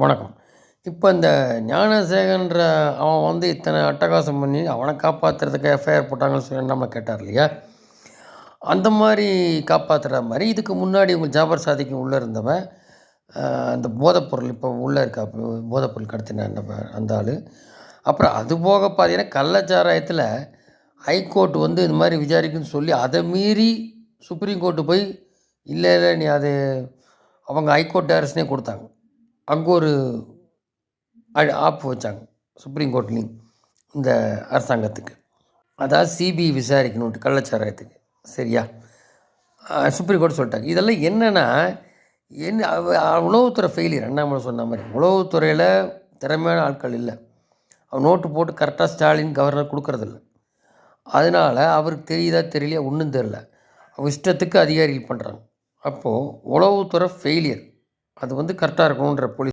வணக்கம். இப்போ இந்த ஞானசேகரன்ற அவன் வந்து இத்தனை அட்டகாசம் பண்ணி அவனை காப்பாற்றுறதுக்கு எஃப்ஐஆர் போட்டாங்கன்னு சொல்லி நம்ம கேட்டார் இல்லையா? அந்த மாதிரி காப்பாற்றுற மாதிரி இதுக்கு முன்னாடி உங்கள் ஜாபர் சாதிக்கு உள்ளே இருந்தவன் அந்த போதைப்பொருள் இப்போ உள்ளே இருக்கா? போதைப்பொருள் கடத்தின அந்த ஆள். அப்புறம் அது போக பார்த்தீங்கன்னா கள்ளச்சாராயத்தில் ஹைகோர்ட் வந்து இந்த மாதிரி விசாரிக்குன்னு சொல்லி அதை மீறி சுப்ரீம் கோர்ட்டு போய் இல்லை இல்லை நீ அது அவங்க ஹைகோர்ட் டேரக்ஷனே கொடுத்தாங்க. அங்கே ஒரு அ- ஆப்பு வச்சாங்க. சுப்ரீம் கோர்ட்லேயும் இந்த அரசாங்கத்துக்கு. அதாவது சிபிஐ விசாரிக்கணுன்ட்டு கள்ளச்சாராயத்துக்கு. சரியா? சுப்ரீம் கோர்ட் சொல்லிட்டாங்க. இதெல்லாம் என்னென்னா என்ன உளவுத்துறை ஃபெயிலியர் அண்ணாமலை சொன்ன மாதிரி. உளவுத்துறையில் திறமையான ஆட்கள் இல்லை. அவர் நோட்டு போட்டு கரெக்டாக ஸ்டாலின் கவர்னர் கொடுக்கறதில்ல. அதனால் அவருக்கு தெரியுதா தெரியலையா? ஒன்றும் தெரில அவர் இஷ்டத்துக்கு அதிகாரிகள் பண்ணுறாங்க அப்போது உளவுத்துறை ஃபெயிலியர் அது வந்து கரெக்டாக இருக்கணுன்ற போலீஸ்